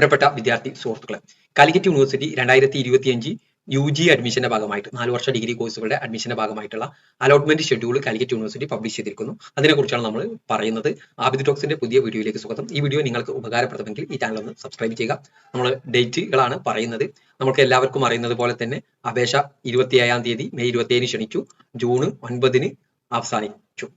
പ്രിയപ്പെട്ട വിദ്യാർത്ഥി സുഹൃത്തുക്കളെ കാലിക്കറ്റ് യൂണിവേഴ്സിറ്റി രണ്ടായിരത്തി ഇരുപത്തിയഞ്ച് യു ജി അഡ്മിഷന്റെ ഭാഗമായിട്ട് നാല് വർഷ ഡിഗ്രി കോഴ്സുകളുടെ അഡ്മിഷന്റെ ഭാഗമായിട്ടുള്ള allotment schedule Calicut university publish ചെയ്തിരിക്കുന്നു. അതിനെക്കുറിച്ചാണ് നമ്മൾ പറയുന്നത്. ആബിദ് ടോക്സിന്റെ പുതിയ വീഡിയോയിലേക്ക് സ്വാഗതം. ഈ വീഡിയോ നിങ്ങൾക്ക് ഉപകാരപ്രദമെങ്കിൽ ഈ ചാനൽ ഒന്ന് സബ്സ്ക്രൈബ് ചെയ്യുക. നമ്മൾ ഡേറ്റുകളാണ് പറയുന്നത്. നമുക്ക് എല്ലാവർക്കും അറിയുന്നത് പോലെ തന്നെ അപേക്ഷ ഇരുപത്തി ഏഴാം തീയതി മെയ് ഇരുപത്തി ഏഴിന് ക്ഷണിച്ചു. ജൂൺ ഒൻപതിന് അവസാനിച്ചു.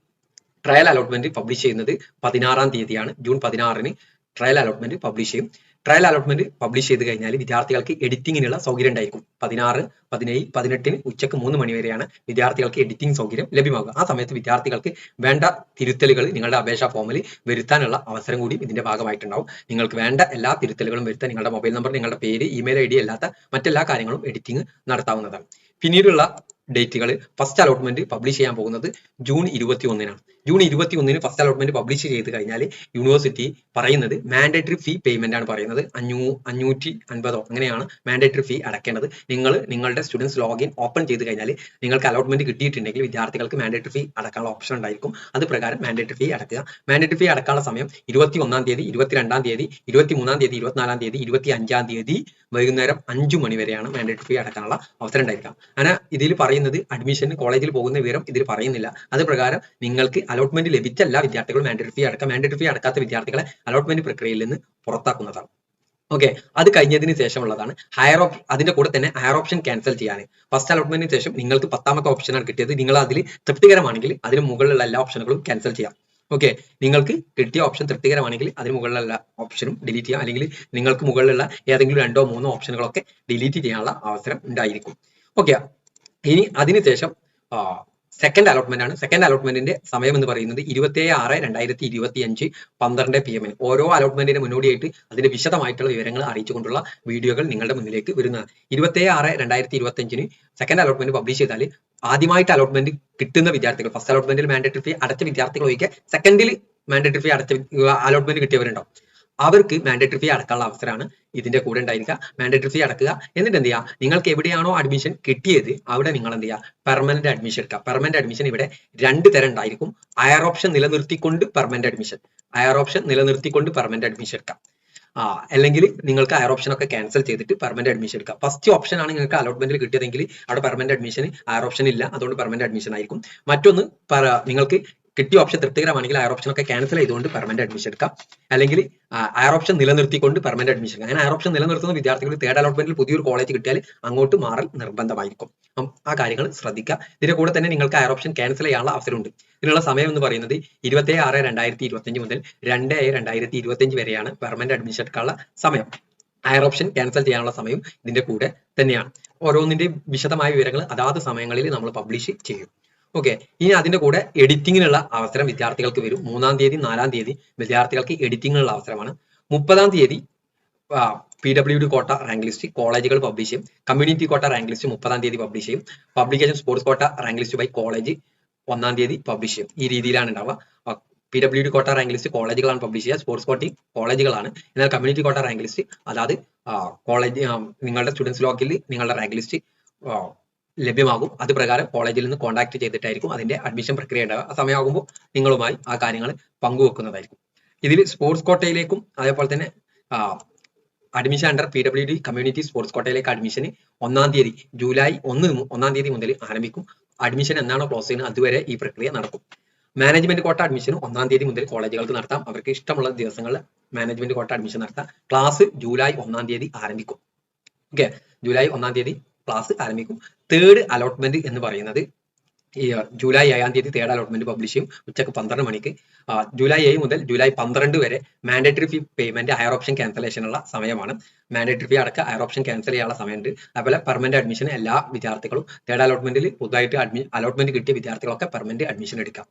ട്രയൽ അലോട്ട്മെന്റ് പബ്ലിഷ് ചെയ്യുന്നത് പതിനാറാം തീയതിയാണ്. ജൂൺ പതിനാറിന് ട്രയൽ അലോട്ട്മെന്റ് പബ്ലിഷ് ചെയ്യും. ട്രയൽ അലോട്ട്മെന്റ് പബ്ലിഷ് ചെയ്ത് കഴിഞ്ഞാൽ വിദ്യാർത്ഥികൾക്ക് എഡിറ്റിങ്ങിനുള്ള സൗകര്യം ഉണ്ടായിരിക്കും. പതിനാറ് പതിനേഴ് പതിനെട്ടിന് ഉച്ചയ്ക്ക് മൂന്ന് മണി വരെയാണ് വിദ്യാർത്ഥികൾക്ക് എഡിറ്റിംഗ് സൗകര്യം ലഭ്യമാകുക ആ സമയത്ത് വിദ്യാർത്ഥികൾക്ക് വേണ്ട തിരുത്തലുകൾ നിങ്ങളുടെ അപേക്ഷാ ഫോമിൽ വരുത്താനുള്ള അവസരം കൂടി ഇതിന്റെ ഭാഗമായിട്ടുണ്ടാവും. നിങ്ങൾക്ക് വേണ്ട എല്ലാ തിരുത്തലുകളും വരുത്താൻ നിങ്ങളുടെ മൊബൈൽ നമ്പർ നിങ്ങളുടെ പേര് ഇമെയിൽ ഐ ഡി അല്ലാത്ത മറ്റെല്ലാ കാര്യങ്ങളും എഡിറ്റിംഗ് നടത്താവുന്നതാണ്. പിന്നീടുള്ള ഡേറ്റുകൾ. ഫസ്റ്റ് അലോട്ട്മെന്റ് പബ്ലിഷ് ചെയ്യാൻ പോകുന്നത് ജൂൺ ഇരുപത്തി ഒന്നിനാണ് ജൂൺ ഇരുപത്തി ഒന്നിന് ഫസ്റ്റ് അലോട്ട്മെന്റ് പബ്ലിഷ് ചെയ്ത് കഴിഞ്ഞാൽ യൂണിവേഴ്സിറ്റി പറയുന്നത് മാൻഡേറ്ററി ഫീ പേയ്മെന്റ് ആണ് പറയുന്നത്. അഞ്ഞൂ അഞ്ഞൂറ്റി അൻപതോ അങ്ങനെയാണ് മാൻഡേറ്ററി ഫീ അടക്കേണ്ടത്. നിങ്ങൾ നിങ്ങളുടെ സ്റ്റുഡൻസ് ലോഗിൻ ഓപ്പൺ ചെയ്ത് കഴിഞ്ഞാൽ നിങ്ങൾക്ക് അലോട്ട്മെന്റ് കിട്ടിയിട്ടുണ്ടെങ്കിൽ വിദ്യാർത്ഥികൾക്ക് മാൻഡേറ്ററി ഫീ അടക്കാനുള്ള ഓപ്ഷൻ ഉണ്ടായിരിക്കും. അത് പ്രകാരം മാൻഡേറ്ററി ഫീ അടക്കുക. മാൻഡേറ്ററി ഫീ അടക്കാനുള്ള സമയം ഇരുപത്തി ഒന്നാം തീയതി ഇരുപത്തിരണ്ടാം തീയതി ഇരുപത്തി മൂന്നാം തീയതി ഇരുപത്തിനാലാം തീയതി ഇരുപത്തി അഞ്ചാം തീയതി വൈകുന്നേരം അഞ്ചു മണി വരെയാണ് മാൻഡേറ്ററി ഫീ അടക്കാനുള്ള അവസരം ഉണ്ടായിരിക്കുക. അങ്ങനെ ഇതിൽ പറയുന്നത് അഡ്മിഷന് കോളേജിൽ പോകുന്ന വിവരം ഇതിൽ പറയുന്നില്ല. അത് പ്രകാരം നിങ്ങൾക്ക് അലോട്ട്മെന്റ് ലഭിച്ച എല്ലാ വിദ്യാർത്ഥികളും മാൻഡേറ്ററി ഫീ അടക്കാം മാൻഡേറ്ററി ഫീ അടക്കാത്ത വിദ്യാർത്ഥികളെ അലോട്ട്മെന്റ് പ്രക്രിയയിൽ നിന്ന് പുറത്താക്കുന്നതാണ്. ഓക്കെ അത് കഴിഞ്ഞതിന് ശേഷമുള്ളതാണ് ഹയർ ഓപ്ഷൻ അതിന്റെ കൂടെ തന്നെ ഹയർ ഓപ്ഷൻ ക്യാൻസൽ ചെയ്യാൻ. ഫസ്റ്റ് അലോട്ട്മെന്റിന് ശേഷം നിങ്ങൾക്ക് പത്താമത്തെ ഓപ്ഷനാണ് കിട്ടിയത്. നിങ്ങൾ അതിൽ തൃപ്തികരമാണെങ്കിൽ അതിന് മുകളിലുള്ള എല്ലാ ഓപ്ഷനുകളും ക്യാൻസൽ ചെയ്യാം. ഓക്കെ നിങ്ങൾക്ക് കിട്ടിയ ഓപ്ഷൻ തൃപ്തികരമാണെങ്കിൽ അതിന് മുകളിലുള്ള ഓപ്ഷനും ഡിലീറ്റ് ചെയ്യാം. അല്ലെങ്കിൽ നിങ്ങൾക്ക് മുകളിലുള്ള ഏതെങ്കിലും രണ്ടോ മൂന്നോ ഓപ്ഷനുകളൊക്കെ ഡിലീറ്റ് ചെയ്യാനുള്ള അവസരം ഉണ്ടായിരിക്കും. ഓക്കെ ഇനി അതിനുശേഷം സെക്കൻഡ് അലോട്ട്മെന്റ് ആണ്. സെക്കൻഡ് അലോട്ട്മെന്റിന്റെ സമയം എന്ന് പറയുന്നത് ഇരുപത്തി ആറ് രണ്ടായിരത്തി ഇരുപത്തി അഞ്ച് പന്ത്രണ്ട് പി എമ്മിന് ഓരോ അലോട്ട്മെന്റിന് മുന്നോടിയായിട്ട് അതിന്റെ വിശദമായിട്ടുള്ള വിവരങ്ങൾ അറിയിച്ചുകൊണ്ടുള്ള വീഡിയോകൾ നിങ്ങളുടെ മുന്നിലേക്ക് വരുന്നതാണ്. ഇരുപത്തി ആറ് രണ്ടായിരത്തി ഇരുപത്തി അഞ്ചിന് സെക്കൻഡ് അലോട്ട്മെന്റ് പബ്ലിഷ് ചെയ്താൽ ആദ്യമായിട്ട് അലോട്ട്മെന്റ് കിട്ടുന്ന വിദ്യാർത്ഥികൾ ഫസ്റ്റ് അലോട്ട്മെന്റിൽ മാൻഡേറ്ററി ഫീ അടച്ച വിദ്യാർത്ഥികൾ ഒഴികെ സെക്കൻഡിൽ മാൻഡേറ്ററി ഫീ അടച്ച അലോട്ട്മെന്റ് കിട്ടിയവരുണ്ടാവും. അവർക്ക് മാൻഡേറ്ററി ഫീ അടക്കാനുള്ള അവസരമാണ് ഇതിന്റെ കൂടെ ഉണ്ടായിരിക്കുക. മാൻഡേറ്ററി ഫീ അടക്കുക. എന്നിട്ട് എന്ത് ചെയ്യുക? നിങ്ങൾക്ക് എവിടെയാണോ അഡ്മിഷൻ കിട്ടിയത് അവിടെ നിങ്ങൾ എന്ത് ചെയ്യുക? പെർമനന്റ് അഡ്മിഷൻ എടുക്കുക. പെർമനന്റ് അഡ്മിഷൻ ഇവിടെ രണ്ട് തരം ഉണ്ടായിരിക്കും. അയർ ഓപ്ഷൻ നിലനിർത്തിക്കൊണ്ട് പെർമനന്റ് അഡ്മിഷൻ അയർ ഓപ്ഷൻ നിലനിർത്തിക്കൊണ്ട് പെർമനന്റ് അഡ്മിഷൻ എടുക്കാം ആ അല്ലെങ്കിൽ നിങ്ങൾക്ക് അയർ ഓപ്ഷൻ ഒക്കെ ക്യാൻസൽ ചെയ്തിട്ട് പെർമനന്റ് അഡ്മിഷൻ എടുക്കാം ഫസ്റ്റ് ഓപ്ഷൻ ആണ് നിങ്ങൾക്ക് അലോട്ട്മെന്റിൽ കിട്ടിയതെങ്കിൽ അവിടെ പെർമനന്റ് അഡ്മിഷൻ അയർ ഓപ്ഷൻ ഇല്ല. അതുകൊണ്ട് പെർമനന്റ് അഡ്മിഷൻ ആയിരിക്കും. മറ്റൊന്ന് നിങ്ങൾക്ക് കിട്ടിയ ഓപ്ഷൻ തൃപ്തികരമാണെങ്കിൽ അയർ ഓപ്ഷൻ ഒക്കെ ക്യാൻസൽ ചെയ്തുകൊണ്ട് പെർമനന്റ് അഡ്മിഷൻ എടുക്കാം. അല്ലെങ്കിൽ അയർ ഓപ്ഷൻ നിലനിർത്തിക്കൊണ്ട് പെർമനന്റ് അഡ്മിഷൻ അങ്ങനെ അയർ ഓപ്ഷൻ നിലനിർത്തുന്ന വിദ്യാർത്ഥികൾ തേർഡ് അലോട്ട്മെന്റിൽ പുതിയൊരു കോളേജ് കിട്ടിയാൽ അങ്ങോട്ട് മാറൽ നിർബന്ധമായിരിക്കും. ആ കാര്യങ്ങൾ ശ്രദ്ധിക്കുക. ഇതിന്റെ കൂടെ തന്നെ നിങ്ങൾക്ക് അയർ ഓപ്ഷൻ ക്യാൻസൽ ചെയ്യാനുള്ള അവസരമുണ്ട്. ഇതിനുള്ള സമയം എന്ന് പറയുന്നത് ഇരുപത്തി ആറ് രണ്ടായിരത്തി ഇരുപത്തി മുതൽ രണ്ട് രണ്ടായിരത്തി ഇരുപത്തി വരെയാണ് പെർമനന്റ് അഡ്മിഷൻ എടുക്കാനുള്ള സമയം. അയർ ഓപ്ഷൻ ക്യാൻസൽ ചെയ്യാനുള്ള സമയം ഇതിന്റെ കൂടെ തന്നെയാണ്. ഓരോന്നിന്റെയും വിശദമായ വിവരങ്ങൾ അതാത് സമയങ്ങളിൽ നമ്മൾ പബ്ലിഷ് ചെയ്യും. ഓക്കെ ഇനി അതിന്റെ കൂടെ എഡിറ്റിങ്ങിനുള്ള അവസരം വിദ്യാർത്ഥികൾക്ക് വരും. മൂന്നാം തീയതി നാലാം തീയതി വിദ്യാർത്ഥികൾക്ക് എഡിറ്റിങ്ങിനുള്ള അവസരമാണ്. മുപ്പതാം തീയതി P W D quota rank list കോളേജുകൾ പബ്ലിഷ് ചെയ്യും. കമ്മ്യൂണിറ്റി കോട്ട റാങ്ക് ലിസ്റ്റ് മുപ്പതാം തീയതി പബ്ലിഷ് ചെയ്യും. Publication sports quota rank list by college ഒന്നാം തീയതി പബ്ലിഷ് ചെയ്യും. ഈ രീതിയിലാണ് ഉണ്ടാവുക. P W D quota rank list കോളേജുകളാണ് publish ചെയ്യുക. സ്പോർട്സ് കോട്ടി കോളേജുകളാണ്. എന്നാൽ കമ്മ്യൂണിറ്റി കോട്ട റാങ്ക് ലിസ്റ്റ് അതായത് കോളേജ് നിങ്ങളുടെ സ്റ്റുഡൻസ് ലോക്കിൽ നിങ്ങളുടെ റാങ്ക് ലിസ്റ്റ് ലഭ്യമാകും. അത് പ്രകാരം കോളേജിൽ നിന്ന് കോൺടാക്ട് ചെയ്തിട്ടായിരിക്കും അതിന്റെ അഡ്മിഷൻ പ്രക്രിയ ഉണ്ടാവുക. ആ സമയമാകുമ്പോൾ നിങ്ങളുമായി ആ കാര്യങ്ങൾ പങ്കുവെക്കുന്നതായിരിക്കും. ഇതിൽ സ്പോർട്സ് കോട്ടയിലേക്കും അതേപോലെ തന്നെ admission under P W D community sports കോട്ടയിലേക്ക് admission ഒന്നാം തീയതി ജൂലൈ ഒന്ന് ഒന്നാം തീയതി മുതൽ ആരംഭിക്കും. അഡ്മിഷൻ എന്നാണോ ക്ലോസ് ചെയ്യുന്നത് അതുവരെ ഈ പ്രക്രിയ നടക്കും. മാനേജ്മെന്റ് കോട്ട അഡ്മിഷൻ ഒന്നാം തീയതി മുതൽ കോളേജുകൾക്ക് നടത്താം. അവർക്ക് ഇഷ്ടമുള്ള ദിവസങ്ങളിൽ മാനേജ്മെന്റ് കോട്ട അഡ്മിഷൻ നടത്താം. ക്ലാസ് ജൂലൈ ഒന്നാം തീയതി ആരംഭിക്കും. ഓക്കെ ജൂലൈ ഒന്നാം തീയതി ക്ലാസ് ആരംഭിക്കും. തേർഡ് അലോട്ട്മെന്റ് എന്ന് പറയുന്നത് ഈ ജൂലൈ ഏഴാം തീയതി തേർഡ് അലോട്ട്മെന്റ് പബ്ലിഷ് ചെയ്യും. ഉച്ചയ്ക്ക് പന്ത്രണ്ട് മണിക്ക്. ജൂലൈ ഏഴ് മുതൽ ജൂലൈ പന്ത്രണ്ട് വരെ mandatory fee payment higher option cancellation ഉള്ള സമയമാണ്. മാൻഡേറ്ററി ഫീ അടക്കം ഹയർ ഓപ്ഷൻ ക്യാൻസൽ ചെയ്യാനുള്ള സമയമുണ്ട്. അതുപോലെ പെർമനന്റ് അഡ്മിഷൻ എല്ലാ വിദ്യാർത്ഥികളും തേർഡ് അലോട്ട്മെന്റിൽ പുതുതായിട്ട് അഡ്മി അലോട്ട്മെന്റ് കിട്ടിയ വിദ്യാർത്ഥികളൊക്കെ പെർമനന്റ് അഡ്മിഷൻ എടുക്കാം.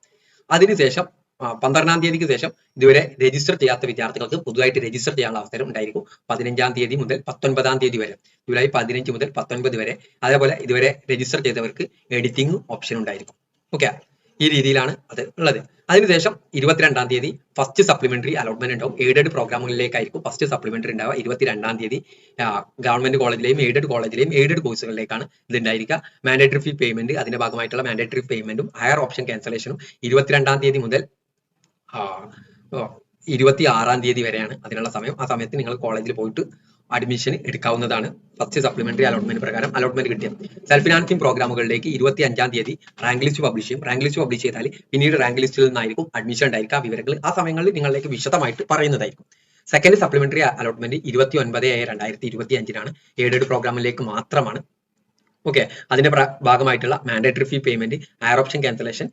അതിനുശേഷം പന്ത്രണ്ടാം തീയതിക്ക് ശേഷം ഇതുവരെ രജിസ്റ്റർ ചെയ്യാത്ത വിദ്യാർത്ഥികൾക്ക് പുതുതായിട്ട് രജിസ്റ്റർ ചെയ്യാനുള്ള അവസരം ഉണ്ടായിരിക്കും. പതിനഞ്ചാം തീയതി മുതൽ പത്തൊൻപതാം തീയതി വരെ. ജൂലൈ പതിനഞ്ച് മുതൽ പത്തൊൻപത് വരെ. അതേപോലെ ഇതുവരെ രജിസ്റ്റർ ചെയ്തവർക്ക് എഡിറ്റിംഗ് ഓപ്ഷൻ ഉണ്ടായിരിക്കും. ഓക്കെ ഈ രീതിയിലാണ് അത് ഉള്ളത്. അതിനുശേഷം ഇരുപത്തിരണ്ടാം തീയതി ഫസ്റ്റ് സപ്ലിമെന്ററി അലോട്ട്മെന്റ് ഉണ്ടാവും. എയ്ഡഡ് പ്രോഗ്രാമുകളിലേക്കായിരിക്കും ഫസ്റ്റ് സപ്ലിമെന്ററി ഉണ്ടാവുക. ഇരുപത്തിരണ്ടാം തീയതി ഗവൺമെന്റ് കോളേജിലെയും എയ്ഡഡ് കോളേജിലെയും എയ്ഡഡ് കോഴ്സുകളിലേക്കാണ് ഇത് ഉണ്ടായിരിക്കുക. മാൻഡേറ്ററി ഫീ പേയ്മെന്റ് അതിന്റെ ഭാഗമായിട്ടുള്ള മാൻഡേറ്ററി പേയ്മെന്റും ഹയർ ഓപ്ഷൻ ക്യാൻസലേഷനും ഇരുപത്തിരണ്ടാം തീയതി മുതൽ ഇരുപത്തി ആറാം തീയതി വരെയാണ് അതിനുള്ള സമയം. ആ സമയത്ത് നിങ്ങൾ കോളേജിൽ പോയിട്ട് അഡ്മിഷൻ എടുക്കാവുന്നതാണ്. ഫസ്റ്റ് സപ്ലിമെന്ററി അലോട്ട്മെന്റ് പ്രകാരം അലോട്ട്മെന്റ് കിട്ടിയത്. സെൽഫ് ഫിനാൻസിംഗ് പ്രോഗ്രാമുകളിലേക്ക് ഇരുപത്തി അഞ്ചാം തീയതി റാങ്ക് ലിസ്റ്റ് പബ്ലിഷ് ചെയ്യും. റാങ്ക് ലിസ്റ്റ് പബ്ലിഷ് ചെയ്താൽ പിന്നീട് റാങ്ക് ലിസ്റ്റിൽ നിന്നായിരിക്കും അഡ്മിഷൻ ഉണ്ടായിരിക്കുക. ആ വിവരങ്ങൾ ആ സമയങ്ങളിൽ നിങ്ങളിലേക്ക് വിശദമായിട്ട് പറയുന്നതായിരിക്കും. സെക്കൻഡ് സപ്ലിമെന്ററി അലോട്ട്മെന്റ് ഇരുപത്തി ഒൻപത് ഏഴ് രണ്ടായിരത്തി ഇരുപത്തി അഞ്ചിനാണ് എയ്ഡഡ് പ്രോഗ്രാമിലേക്ക് മാത്രമാണ്. ഓക്കെ അതിന്റെ ഭാഗമായിട്ടുള്ള mandatory fee payment higher option cancellation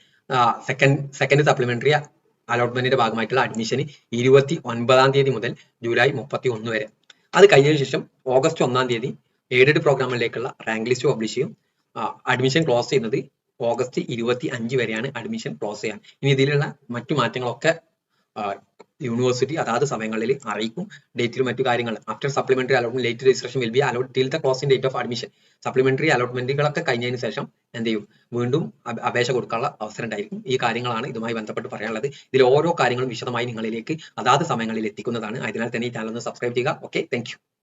second second supplementary അലോട്ട്മെന്റിന്റെ ഭാഗമായിട്ടുള്ള അഡ്മിഷൻ ഇരുപത്തി ഒൻപതാം തീയതി മുതൽ ജൂലൈ മുപ്പത്തി ഒന്ന് വരെ. അത് കഴിഞ്ഞതിന് ശേഷം ഓഗസ്റ്റ് ഒന്നാം തീയതി എയ്ഡഡ് പ്രോഗ്രാമിലേക്കുള്ള റാങ്ക് ലിസ്റ്റ് പബ്ലിഷ് ചെയ്യും. അഡ്മിഷൻ ക്ലോസ് ചെയ്യുന്നത് ഓഗസ്റ്റ് ഇരുപത്തി അഞ്ച് വരെയാണ് അഡ്മിഷൻ ക്ലോസ് ചെയ്യാൻ. ഇനി ഇതിലുള്ള മറ്റു മാറ്റങ്ങളൊക്കെ യൂണിവേഴ്സിറ്റി അതാത് സമയങ്ങളിൽ അറിയിക്കും. ഡേറ്റിലും മറ്റു കാര്യങ്ങൾ. After supplementary allotment late registration will be allot till the closing date of admission supplementary അലോട്ട്മെന്റുകളൊക്കെ കഴിഞ്ഞതിന് ശേഷം എന്ത് ചെയ്യും? വീണ്ടും അപ- അപേക്ഷ കൊടുക്കാനുള്ള അവസരം ഉണ്ടായിരിക്കും. ഈ കാര്യങ്ങളാണ് ഇതുമായി ബന്ധപ്പെട്ട് പറയാനുള്ളത്. ഇതിൽ ഓരോ കാര്യങ്ങളും വിശദമായി നിങ്ങളിലേക്ക് അതാത് സമയങ്ങളിൽ എത്തിക്കുന്നതാണ്. അതിനാൽ തന്നെ ഈ ചാനൽ ഒന്ന് സബ്സ്ക്രൈബ് ചെയ്യുക. Okay thank